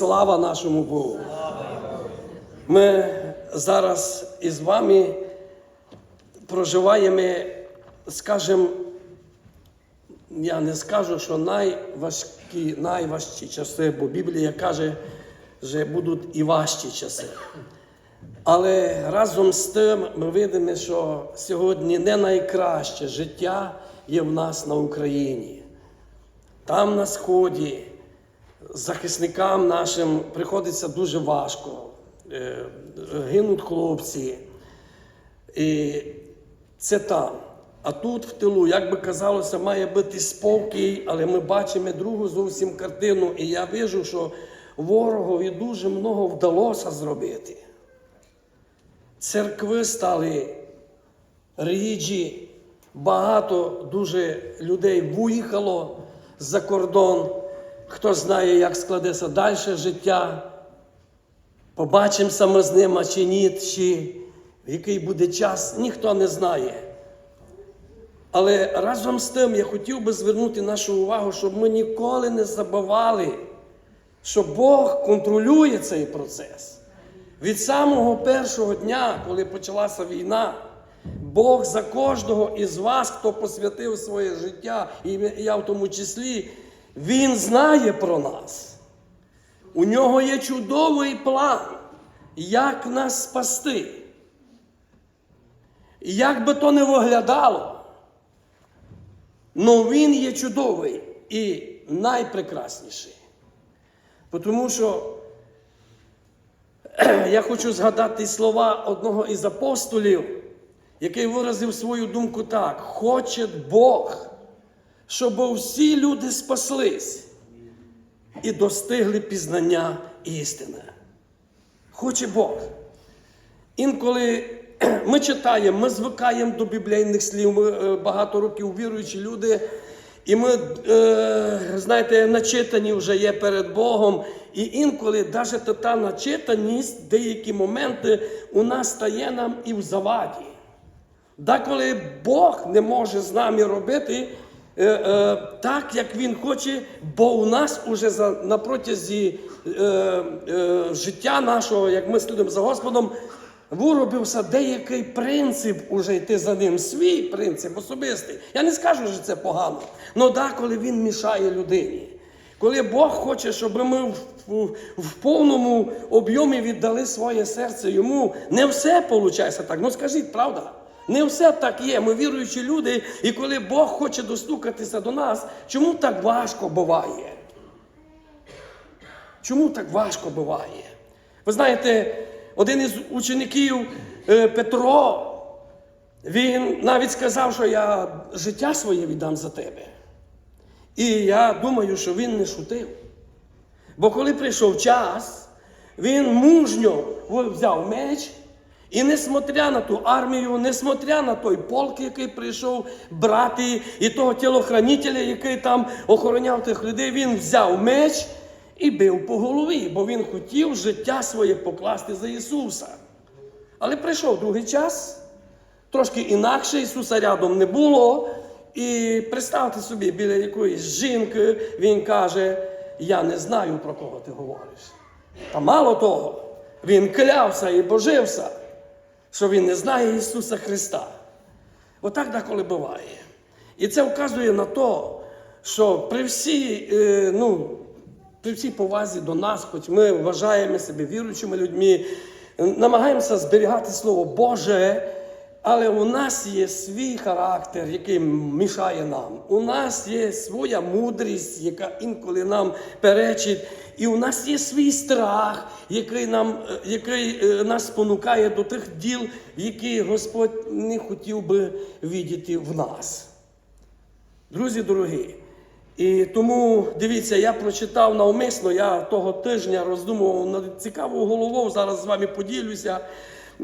Слава нашому Богу! Ми зараз із вами проживаємо, скажімо, я не скажу, що найважкі, найважчі часи, бо Біблія каже, що будуть і важчі часи. Але разом з тим ми видимо, що сьогодні не найкраще життя є в нас на Україні. Там на Сході захисникам нашим приходиться дуже важко. Е, Гинуть хлопці. І це там. А тут в тилу, як би казалося, має бути спокій, але ми бачимо другу зовсім картину. І я вижу, що ворогові дуже много вдалося зробити. Церкви стали ріджі, багато дуже людей виїхало за кордон. Хто знає, як складеться далі життя. Побачимося ми з ними чи ні, чи в який буде час, ніхто не знає. Але разом з тим я хотів би звернути нашу увагу, щоб ми ніколи не забували, що Бог контролює цей процес. Від самого першого дня, коли почалася війна, Бог за кожного із вас, хто посвятив своє життя, і я в тому числі, Він знає про нас. У нього є чудовий план, як нас спасти. Як би то не виглядало, але він є чудовий і найпрекрасніший. Тому що я хочу згадати слова одного із апостолів, який виразив свою думку так: хоче Бог, щоб всі люди спаслись і достигли пізнання істини. Хоче Бог. Інколи ми читаємо, ми звикаємо до біблійних слів, ми е, багато років віруючі люди, і ми, е, знаєте, начитані вже є перед Богом. І інколи навіть та начитаність, деякі моменти у нас стає нам і в заваді. Деколи Бог не може з нами робити е, е, так, як Він хоче, бо у нас уже за, на протязі е, е, життя нашого, як ми слідуємо за Господом, виробився деякий принцип уже йти за ним, свій принцип особистий. Я не скажу, що це погано, але деколи він мішає людині. Коли Бог хоче, щоб ми в, в, в повному об'ємі віддали своє серце йому, не все виходить так. Ну скажіть, правда? Не все так є. Ми віруючі люди, і коли Бог хоче достукатися до нас, чому так важко буває? Чому так важко буває? Ви знаєте, один із учеників е, Петро, він навіть сказав, що я життя своє віддам за тебе. І я думаю, що він не шутив. Бо коли прийшов час, він мужньо взяв меч. І несмотря на ту армію, несмотря на той полк, який прийшов брати, і того тілохранителя, який там охороняв тих людей, він взяв меч і бив по голові, бо він хотів життя своє покласти за Ісуса. Але прийшов другий час, трошки інакше, Ісуса рядом не було. І представте собі, біля якоїсь жінки він каже: Я не знаю, про кого ти говориш. Та мало того, він клявся і божився, що він не знає Ісуса Христа. Отак деколи буває. І це вказує на те, що при всій, е, ну, при всій повазі до нас, хоч ми вважаємо себе віруючими людьми, намагаємося зберігати Слово Боже. Але у нас є свій характер, який мішає нам. У нас є своя мудрість, яка інколи нам перечить. І у нас є свій страх, який нам, який нас спонукає до тих діл, які Господь не хотів би видіти в нас. Друзі дорогі. І тому дивіться, я прочитав навмисно, я того тижня роздумував над цікавою головою, зараз з вами поділюся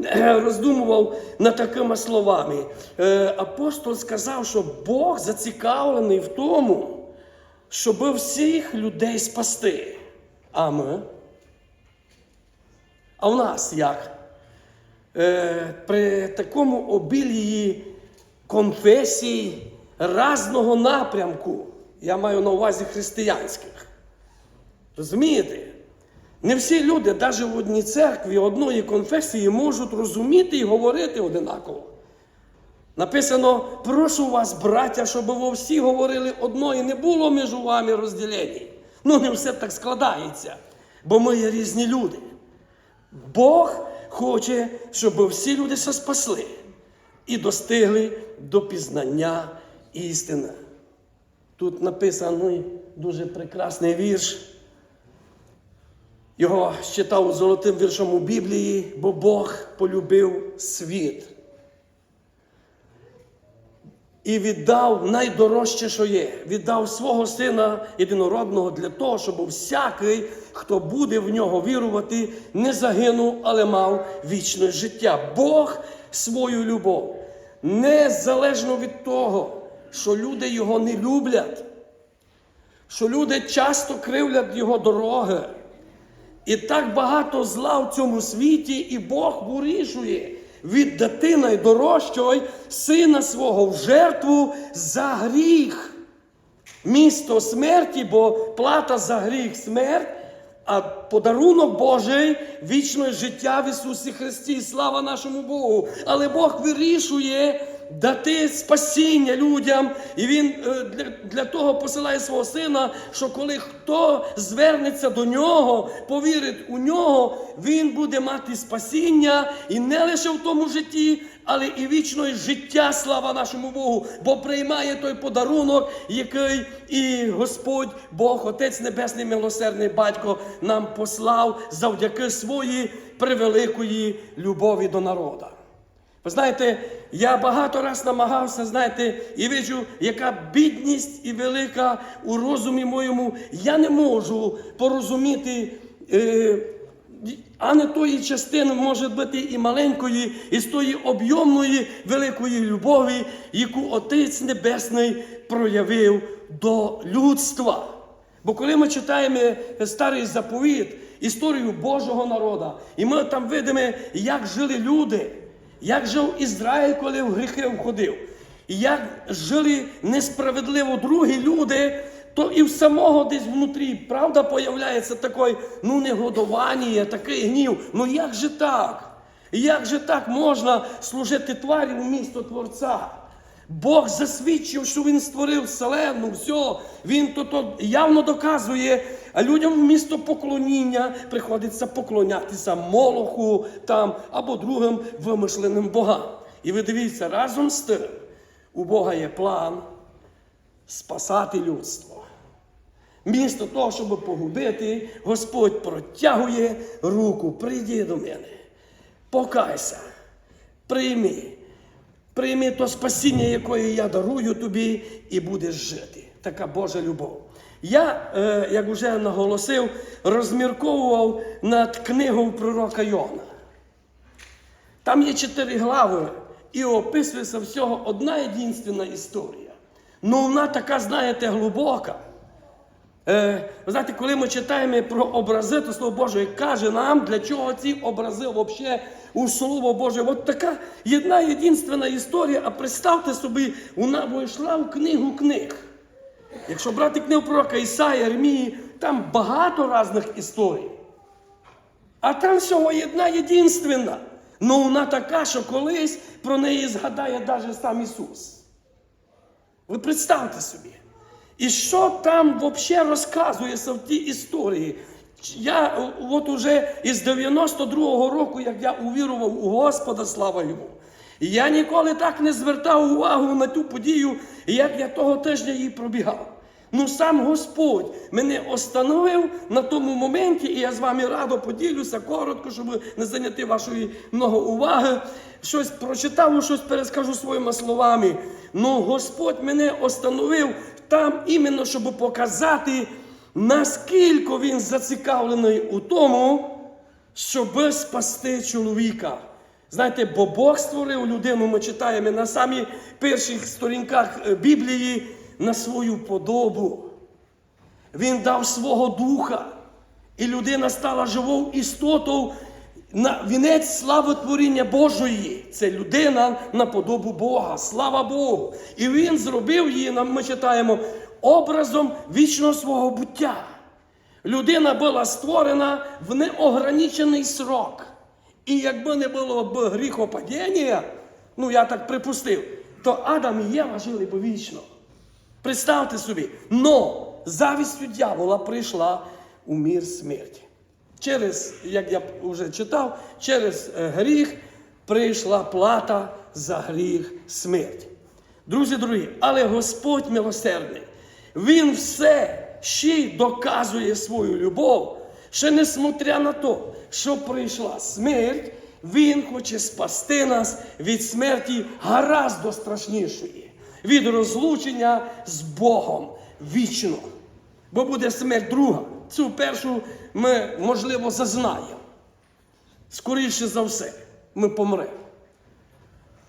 роздумував над такими словами. Е, Апостол сказав, що Бог зацікавлений в тому, щоб всіх людей спасти. А ми? А в нас як? Е, При такому обілії конфесій разного напрямку, я маю на увазі християнських. Розумієте? Не всі люди, навіть в одній церкві, одної конфесії, можуть розуміти і говорити одинаково. Написано, прошу вас, браття, щоб ви всі говорили одно і не було між вами розділень. Ну, не все так складається, бо ми є різні люди. Бог хоче, щоб всі люди се спасли і достигли до пізнання істини. Тут написаний дуже прекрасний вірш. Його читав золотим віршом у Біблії, бо Бог полюбив світ і віддав найдорожче, що є. Віддав свого сина єдинородного для того, щоб всякий, хто буде в нього вірувати, не загинув, але мав вічне життя. Бог свою любов, незалежно від того, що люди його не люблять, що люди часто кривлять його дороги. І так багато зла в цьому світі, і Бог вирішує віддати найдорожчого сина свого в жертву за гріх. Місто смерті, бо плата за гріх смерть, а подарунок Божий вічне життя в Ісусі Христі. Слава нашому Богу. Але Бог вирішує дати спасіння людям. І Він е, для, того посилає свого сина, що коли хто звернеться до нього, повірить у нього, він буде мати спасіння і не лише в тому житті, але і вічне життя, слава нашому Богу, бо приймає той подарунок, який і Господь, Бог, Отець Небесний, милосердний Батько, нам послав завдяки своїй превеликої любові до народа. Ви знаєте, я багато раз намагався, знаєте, і бачу, яка бідність і велика у розумі моєму. Я не можу порозуміти. Е, а не тої частини може бути і маленької, і з тої об'ємної великої любові, яку Отець Небесний проявив до людства. Бо коли ми читаємо старий заповіт, історію Божого народу, і ми там видимо, як жили люди, як жив Ізраїль, коли в гріхи входив, як жили несправедливо другі люди, то і в самого десь внутрі, правда, появляється такий, ну, негодування, такий гнів. Ну як же так? Як же так можна служити тварі у місто Творця? Бог засвідчив, що Він створив вселенну, все, Він то, явно доказує, а людям місто поклоніння приходиться поклонятися Молоху там або другим вимишленим богам. І ви дивіться, разом з тим, у Бога є план спасати людство. Місто того, щоб погубити, Господь протягує руку, прийди до мене, покайся, прийми, прийми то спасіння, якої я дарую тобі, і будеш жити. Така Божа любов. Я, е, як вже наголосив, розмірковував над книгою пророка Йона. Там є чотири глави, і описується всього одна єдинственна історія. Ну, вона така, знаєте, глибока. Е, ви знаєте, коли ми читаємо про образи, то Слово Боже каже нам, для чого ці образи взагалі у Слово Боже. От така одна єдинственна історія, а представте собі, вона вийшла в книгу книг. Якщо брати книгу пророка Ісая, Єрмії, там багато різних історій. А там всього одна єдинственна. Ну вона така, що колись про неї згадає навіть сам Ісус. Ви представте собі. І що там взагалі розказується в тій історії? Я от уже із 92-го року, як я увірував у Господа, слава йому, я ніколи так не звертав увагу на ту подію, як я того тижня її пробігав. Ну сам Господь мене остановив на тому моменті, і я з вами радо поділюся коротко, щоб не зайняти вашої много уваги. Щось прочитав, щось перескажу своїми словами. Ну Господь мене остановив там іменно, щоб показати, наскільки він зацікавлений у тому, щоб спасти чоловіка. Знаєте, бо Бог створив людину, ми читаємо на самих перших сторінках е, Біблії на свою подобу. Він дав свого духа, і людина стала живою істотою на вінець слави творіння Божої. Це людина на подобу Бога. Слава Богу! І він зробив її, ми читаємо, образом вічного свого буття. Людина була створена в неограничений срок. І якби не було б гріхопадіння, ну я так припустив, то Адам і Єва жили б вічно. Представте собі, но завістю дьявола прийшла у мір смерті. Через, як я вже читав, через е, гріх прийшла плата за гріх смерть. Друзі дорогі, але Господь милосердний, Він все ще доказує свою любов, що несмотря на те, що прийшла смерть, Він хоче спасти нас від смерті гаразд страшнішої, від розлучення з Богом вічно. Бо буде смерть друга. Цю першу ми, можливо, зазнаємо. Скоріше за все, ми помремо.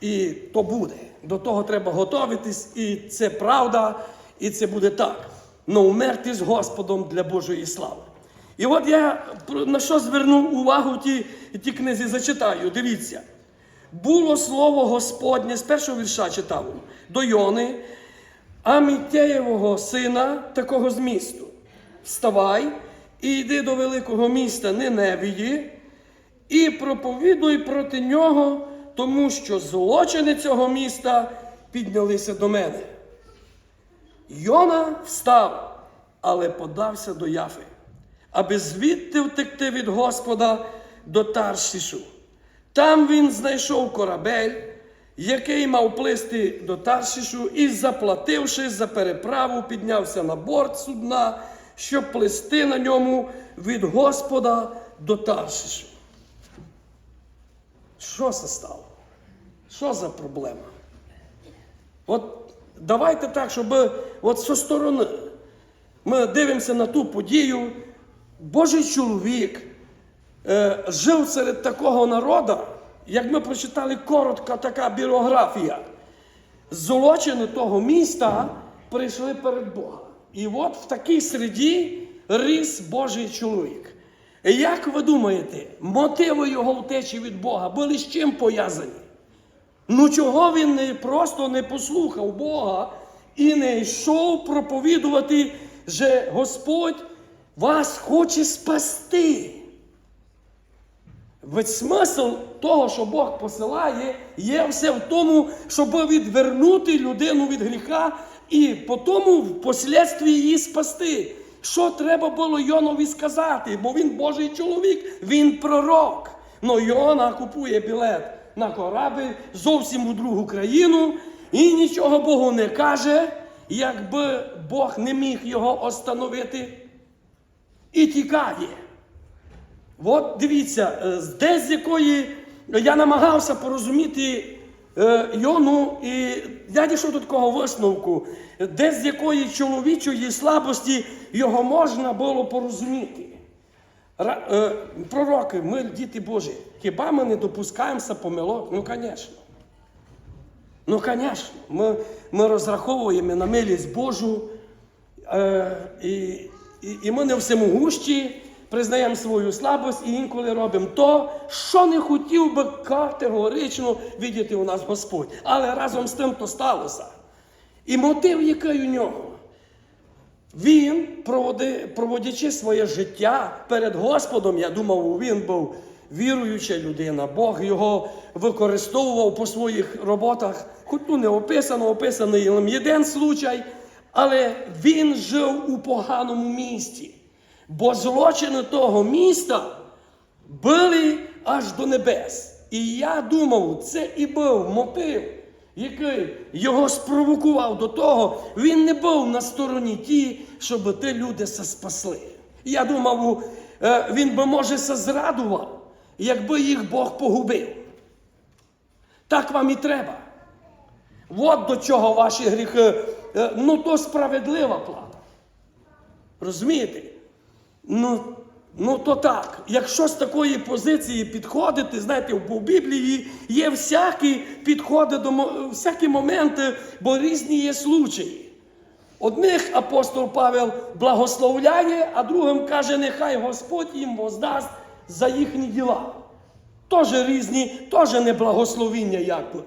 І то буде. До того треба готуватись, і це правда, і це буде так. Но умерти з Господом для Божої слави. І от я на що звернув увагу ті, ті книзі зачитаю. Дивіться. Було слово Господнє, з першого вірша читав до Йони, Амітєєвого сина, такого змісту. Вставай і йди до великого міста Ниневії, і проповідуй проти нього, тому що злочини цього міста піднялися до мене. Йона встав, але подався до Яфи, аби звідти втекти від Господа до Таршішу. Там він знайшов корабель, який мав плисти до Таршішу, і, заплативши за переправу, піднявся на борт судна, щоб плисти на ньому від Господа до Таршішу. Що це стало? Що за проблема? От давайте так, щоб от зі сторони ми дивимося на ту подію. Божий чоловік е, жив серед такого народу, як ми прочитали коротка така біографія. Злочини того міста прийшли перед Бога. І от в такій середі ріс Божий чоловік. Як ви думаєте, мотиви його втечі від Бога були з чим пов'язані? Ну чого він не просто не послухав Бога і не йшов проповідувати, що Господь вас хоче спасти? Ведь смисл того, що Бог посилає, є все в тому, щоб відвернути людину від гріха і потім впоследстві її спасти. Що треба було Йонові сказати? Бо він Божий чоловік, він пророк. Но Йона купує білет на корабель зовсім у другу країну і нічого Богу не каже, якби Бог не міг його остановити і тікає. От дивіться, е, десь з якої я намагався порозуміти Йону, і я дійшов до такого висновку, десь з якої чоловічої слабості його можна було порозуміти. Е, Пророки, ми діти Божі, хіба ми не допускаємося помилок? Ну, звісно. Ну, звісно, ми, ми розраховуємо на милість Божу, е, і, і, і ми не всемогущі, признаємо свою слабость і інколи робимо то, що не хотів би категорично видіти у нас Господь. Але разом з тим то сталося. І мотив, який у нього. Він, проводячи своє життя перед Господом, я думав, він був віруюча людина. Бог його використовував по своїх роботах. Хоч ну не описано, описаний один случай, але він жив у поганому місті. Бо злочини того міста були аж до небес. І я думав, це і був мотив, який його спровокував до того, він не був на стороні ті, щоб ті люди се спасли. Я думав, е, він би, може, се зрадував, якби їх Бог погубив. Так вам і треба. От до чого ваші гріхи. Е, Ну, то справедлива плата. Розумієте? Ну, ну то так. Якщо з такої позиції підходити, знаєте, в Біблії є всякі підходи до всякі моменти, бо різні є случаї. Одних апостол Павел благословляє, а другим каже, нехай Господь їм воздасть за їхні діла. Теж різні, теж не благословіння якби.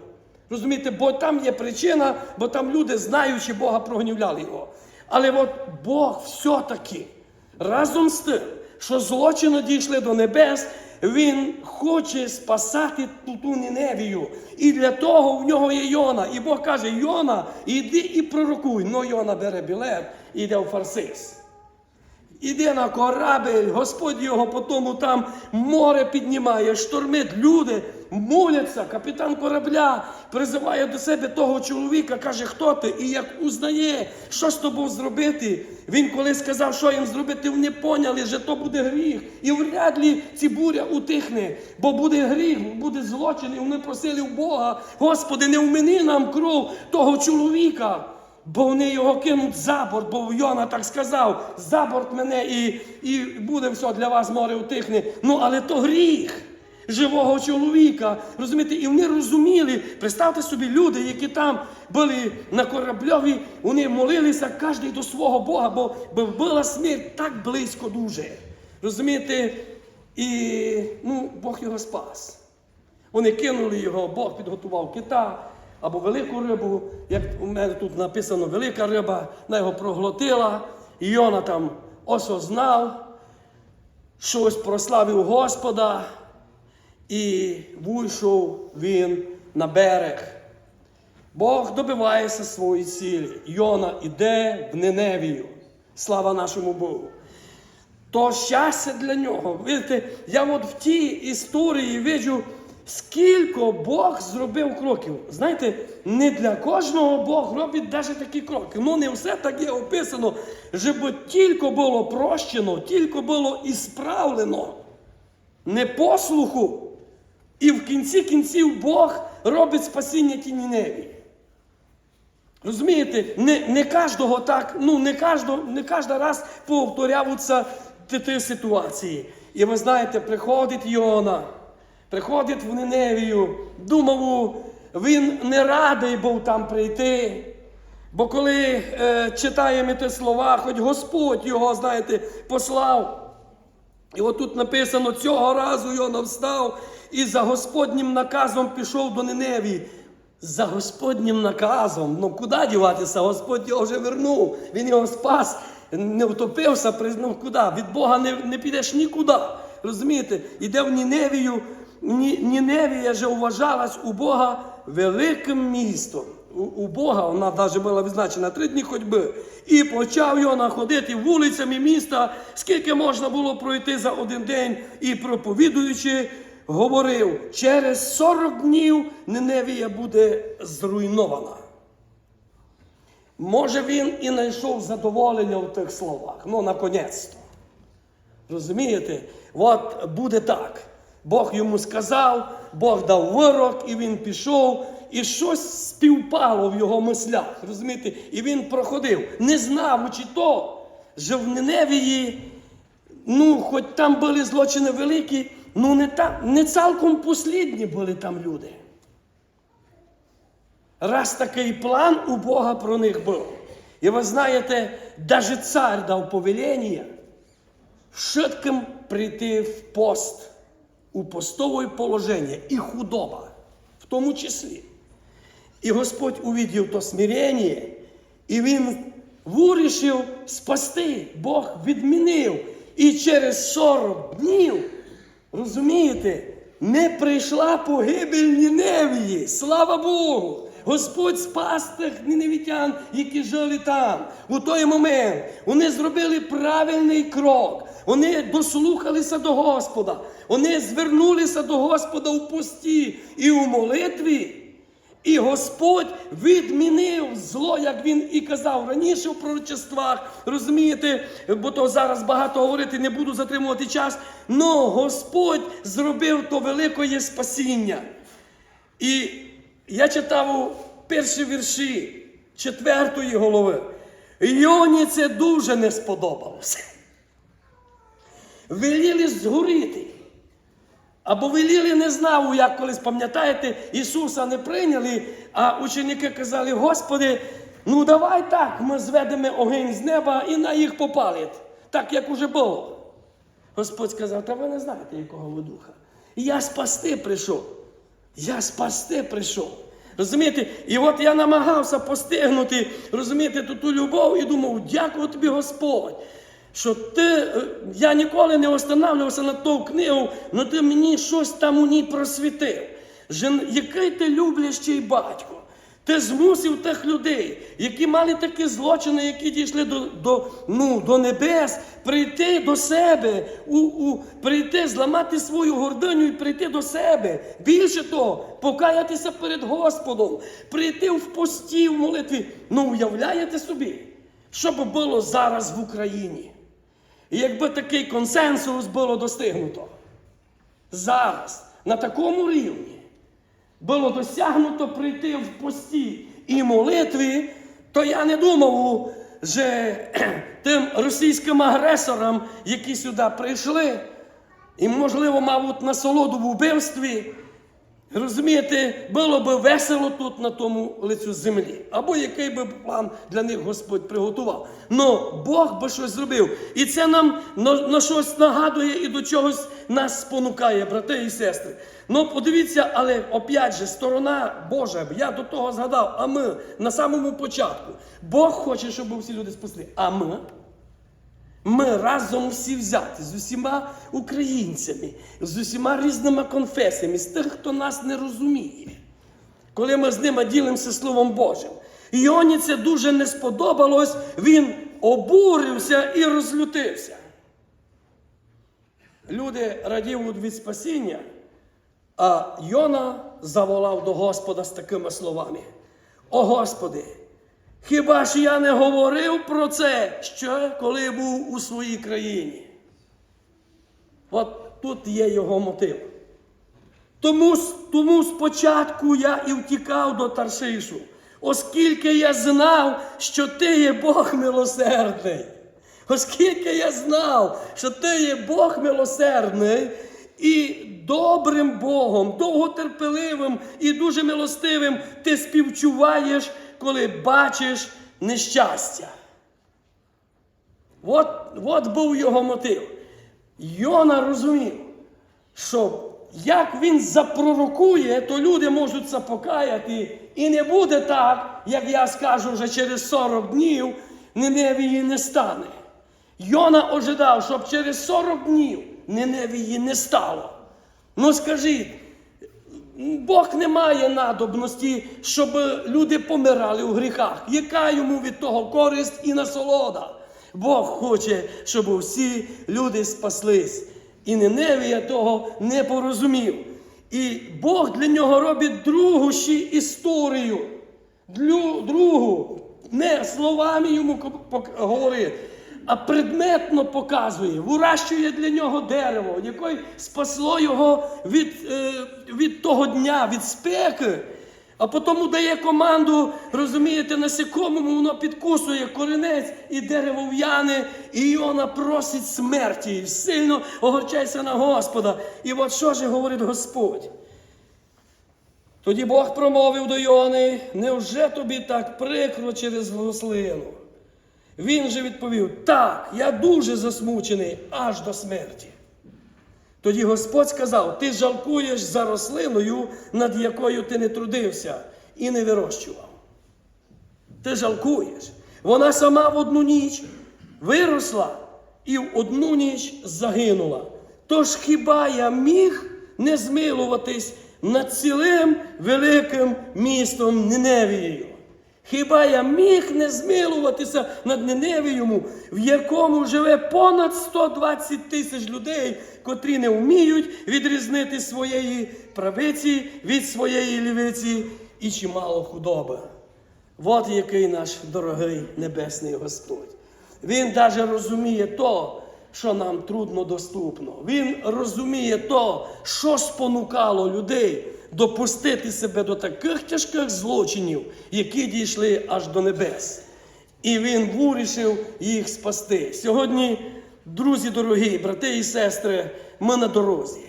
Розумієте, бо там є причина, бо там люди, знаючи Бога, прогнівляли його. Але от Бог все-таки разом з тим, що злочини дійшли до небес, він хоче спасати ту, Ніневію. І для того в нього є Йона. І Бог каже: Йона, іди і пророкуй. Ну Йона бере білет і йде в Фарсис. Іде на корабель, Господь його потім там море піднімає, штормить, люди моляться. Капітан корабля призиває до себе того чоловіка, каже, хто ти? І як узнає, що з тобою зробити. Він коли сказав, що їм зробити, вони поняли, що то буде гріх. І вряд ли ці буря утихне, бо буде гріх, буде злочин. І вони просили в Бога, Господи, не вмини нам кров того чоловіка. Бо вони його кинуть за борт, бо Йона так сказав, за борт мене і, і буде все для вас море утихне. Ну, але то гріх живого чоловіка. Розумієте, і вони розуміли, представте собі, люди, які там були на корабльові, вони молилися кожен до свого Бога, бо, була смерть так близько дуже. Розумієте? І ну, Бог його спас. Вони кинули його, Бог підготував кита або велику рибу. Як у мене тут написано, велика риба, вона його проглотила, і Йона там осознав, щось прославив Господа, і вийшов він на берег. Бог добивається своєї цілі. Йона іде в Ниневію. Слава нашому Богу. То щастя для нього. Видите, я от в тій історії бачу, скільки Бог зробив кроків. Знаєте, не для кожного Бог робить навіть такі кроки. Ну не все так є описано, щоб тільки було прощено, тільки було ісправлено непослуху. І в кінці кінців Бог робить спасіння тій Ніневії. Розумієте, не, не кожного так, ну не кожного, не кожен раз повторяються ті, ті ситуації. І ви знаєте, приходить Йона, приходить в Ниневію, думав, він не радий був там прийти. Бо коли е, читаємо ті слова, хоч Господь його, знаєте, послав. І от тут написано, цього разу Йона встав і за Господнім наказом пішов до Ниневії. За Господнім наказом. Ну куди діватися? Господь його вже вернув. Він його спас, не втопився, признав куди. Від Бога не, не підеш нікуди. Розумієте? Іде в Ніневію. Ні, Ніневія же вважалась у Бога великим містом. У, Бога вона навіть була відзначена три дні ходьби. І почав його находити вулицями міста, скільки можна було пройти за один день, і проповідуючи, говорив, через 40 днів Ниневія буде зруйнована. Може, він і знайшов задоволення в тих словах. Ну, наконець-то. Розумієте? От буде так. Бог йому сказав, Бог дав вирок, і він пішов, і щось співпало в його мислях. Розумієте? І він проходив, не знавчи то, що в Ниневії, ну, хоч там були злочини великі, ну не, та, не цілком послідні були там люди. Раз такий план у Бога про них був. І ви знаєте, навіть цар дав повеління швидким прийти в пост, у постове положення і худоба, в тому числі. І Господь увидів то смирення, і Він вирішив спасти. Бог відмінив. І через 40 днів, розумієте, не прийшла погибель Ніневії. Слава Богу! Господь спас тих ніневітян, які жили там. У той момент вони зробили правильний крок. Вони дослухалися до Господа. Вони звернулися до Господа у пості і у молитві. І Господь відмінив зло, як він і казав раніше в пророчествах. Розумієте, бо то зараз багато говорити, не буду затримувати час. Но Господь зробив то великое спасіння. І я читав перші вірші четвертої голови. Йоні це дуже не сподобалося. Веліли згоріти. Або веліли не знав, як колись пам'ятаєте, Ісуса не прийняли, а ученики казали, Господи, ну давай так, ми зведемо огонь з неба і на їх попалить, так як уже було. Господь сказав, та ви не знаєте, якого ви духа. Я спасти прийшов. Я спасти прийшов. Розумієте? І от я намагався постигнути, розумієте, ту, ту любов і думав, дякую тобі, Господь. Що ти, е, я ніколи не останавливався на ту книгу, але ти мені щось там у ній просвітив. Жен- Який ти люблячий батько. Ти змусив тих людей, які мали такі злочини, які дійшли до, до, ну, до небес, прийти до себе, у, у, прийти, зламати свою гординю і прийти до себе. Більше того, покаятися перед Господом, прийти в пості, в молитві. Ну, уявляєте собі, що би було зараз в Україні? І якби такий консенсус було достигнуто зараз, на такому рівні було досягнуто прийти в пості і молитві, то я не думав, що тим російським агресорам, які сюди прийшли, і, можливо, мабуть, насолоду в вбивстві, розумієте, було би весело тут на тому лицю землі. Або який би план для них Господь приготував. Но Бог би щось зробив. І це нам на, на щось нагадує і до чогось нас спонукає, брати і сестри. Ну, подивіться, але опять же, сторона Божа, я до того згадав, а ми на самому початку. Бог хоче, щоб всі люди спасли. А ми? Ми разом всі взяті з усіма українцями, з усіма різними конфесіями, з тих, хто нас не розуміє, коли ми з ними ділимося Словом Божим. Іоні це дуже не сподобалось, він обурився і розлютився. Люди радіють від спасіння, а Йона заволав до Господа з такими словами: О Господи! Хіба ж я не говорив про це ще коли був у своїй країні? От тут є його мотив. Тому, тому спочатку я і втікав до Таршишу, оскільки я знав, що ти є Бог милосердний. Оскільки я знав, що ти є Бог милосердний і добрим Богом, довготерпеливим і дуже милостивим, ти співчуваєш, коли бачиш нещастя. От, от був його мотив. Йона розумів, що як він запророкує, то люди можуть запокаяти, і не буде так, як я скажу вже через 40 днів, Ниневії не стане. Йона ожидав, щоб через 40 днів Ниневії не стало. Ну скажіть, Бог не має надобності, щоб люди помирали у гріхах. Яка йому від того користь і насолода? Бог хоче, щоб всі люди спаслись. І Ниневія того не порозумів. І Бог для нього робить другу ще історію. Другу. Не словами йому говорить, а предметно показує, вирощує для нього дерево, яке спасло його від, е, від того дня, від спеки. А потім дає команду, розумієте, насекомому воно підкусує корінець і дерево в'яне, і Іона просить смерті, сильно огорчайся на Господа. І от що ж говорить Господь? Тоді Бог промовив до Йони, невже тобі так прикро через рослину? Він же відповів: Так, я дуже засмучений аж до смерті. Тоді Господь сказав: Ти жалкуєш за рослиною, над якою ти не трудився і не вирощував. Ти жалкуєш. Вона сама в одну ніч виросла і в одну ніч загинула. Тож хіба я міг не змилуватись над цілим великим містом Ниневією? Хіба я міг не змилуватися над Ниневією, в якому живе понад 120 тисяч людей, котрі не вміють відрізнити своєї правиці від своєї лівиці і чимало худоби. От який наш дорогий небесний Господь. Він навіть розуміє то, що нам трудно доступно. Він розуміє то, що спонукало людей допустити себе до таких тяжких злочинів, які дійшли аж до небес. І він вирішив їх спасти. Сьогодні, друзі дорогі, брати і сестри, ми на дорозі.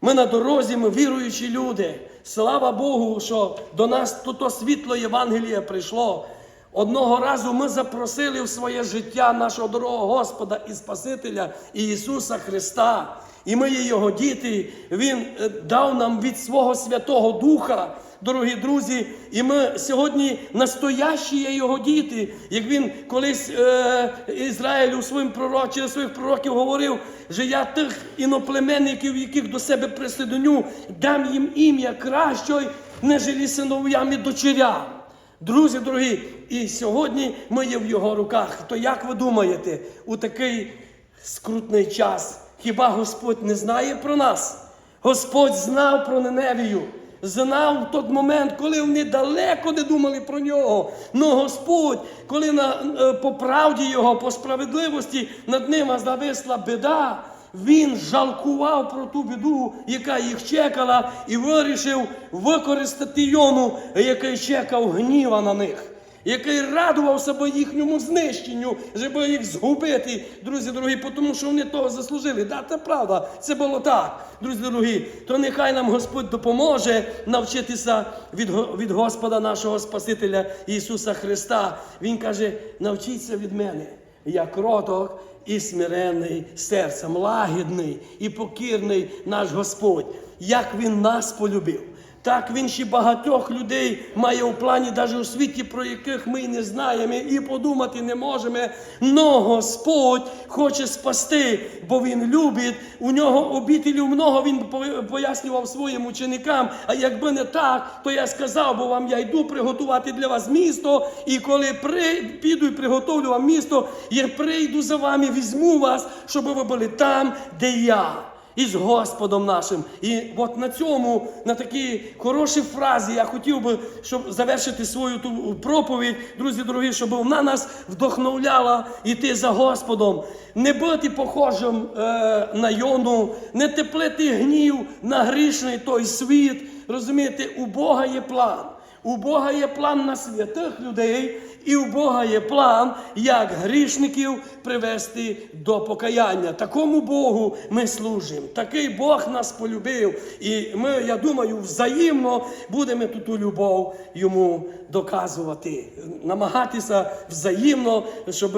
Ми на дорозі, ми віруючі люди. Слава Богу, що до нас то світло Євангелія прийшло. Одного разу ми запросили в своє життя нашого дорогого Господа і Спасителя Ісуса Христа. і ми є Його діти. Він е, дав нам від свого Святого Духа, дорогі друзі. І ми сьогодні настоящі є Його діти. Як він колись е, Ізраїлю своїм пророк, через своїх пророків говорив, що я тих іноплеменників, яких до себе присоединю, дам їм ім'я кращої, нежелі синов'ям і дочерям. Друзі дорогі, і сьогодні ми є в його руках. То як ви думаєте, у такий скрутний час, хіба Господь не знає про нас? Господь знав про Неневію, знав в той момент, коли вони далеко не думали про нього. Но Господь, коли на, е, по правді Його, по справедливості над ними зависла біда, він жалкував про ту біду, яка їх чекала, і вирішив використати Йону, який чекав гніва на них, який радувався би їхньому знищенню, щоб їх згубити, друзі дорогі, тому що вони того заслужили. Да, це правда, це було так, друзі дорогі. То нехай нам Господь допоможе навчитися від, від Господа нашого Спасителя Ісуса Христа. Він каже: навчіться від мене, я кроток і смирений серцем, лагідний і покірний наш Господь, як Він нас полюбив. Так він ще багатьох людей має у плані, навіть у світі, про яких ми не знаємо і подумати не можемо. Но Господь хоче спасти, бо Він любить. У нього обітелів много він пояснював своїм ученикам. А якби не так, то я сказав, бо вам я йду приготувати для вас місто. І коли при, піду і приготовлю вам місто, я прийду за вами, візьму вас, щоб ви були там, де я із Господом нашим. І от на цьому, на такій хорошій фразі, я хотів би, щоб завершити свою ту проповідь, друзі дорогі, щоб вона нас вдохновляла йти за Господом, не бути похожим е, на Йону, не теплити гнів на грішний той світ. Розумієте, у Бога є план. У Бога є план на святих людей, і у Бога є план, як грішників привести до покаяння. Такому Богу ми служимо. Такий Бог нас полюбив. І ми, я думаю, взаємно будемо тут ту любов йому доказувати, намагатися взаємно, щоб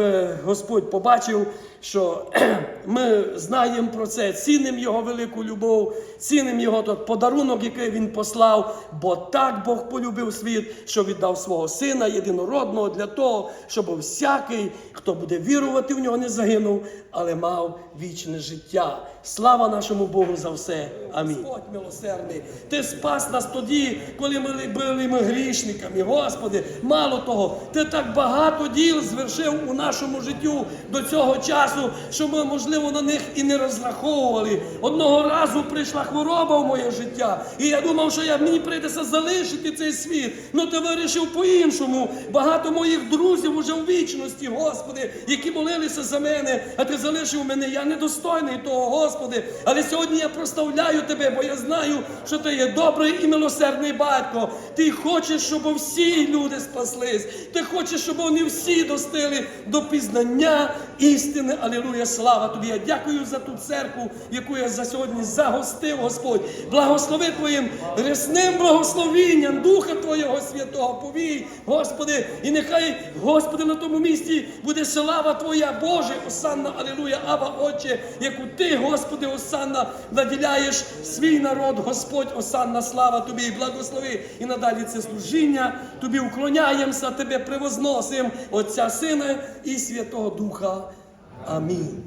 Господь побачив, що ми знаємо про це, цінимо його велику любов, цінимо його подарунок, який він послав, бо так Бог полюбив світ, що віддав свого сина єдинородного для того, щоб всякий, хто буде вірувати в нього, не загинув, але мав вічне життя. Слава нашому Богу за все. Амінь. Господь милосердний, ти спас нас тоді, коли ми були ми грішниками. Господи, мало того, ти так багато діл звершив у нашому життю до цього часу, що ми, можливо, на них і не розраховували. Одного разу прийшла хвороба в моє життя, і я думав, що я мені прийдеться залишити цей світ. Ну ти вирішив по-іншому. Багато моїх друзів уже в вічності, Господи, які молилися за мене, а ти залишив мене. Я недостойний того, Господи. Але сьогодні я прославляю тебе, бо я знаю, що ти є добрий і милосердний батько. Ти хочеш, щоб всі люди спаслись. Ти хочеш, щоб вони всі достигли до пізнання істини. Алілуя, слава тобі. Я дякую за ту церкву, яку я за сьогодні загостив, Господь. Благослови Твоїм рясним благословінням Духа Твого Святого повій, Господи, і нехай, Господи, на тому місці буде слава Твоя, Боже, Осанна, Алілуя, Ава, Отче, яку Ти, Господи, Осанна, наділяєш свій народ, Господь, Осанна, слава Тобі, і благослови. І надалі це служіння, Тобі уклоняємося, Тебе превозносим, Отця Сина і Святого Духа. Амінь.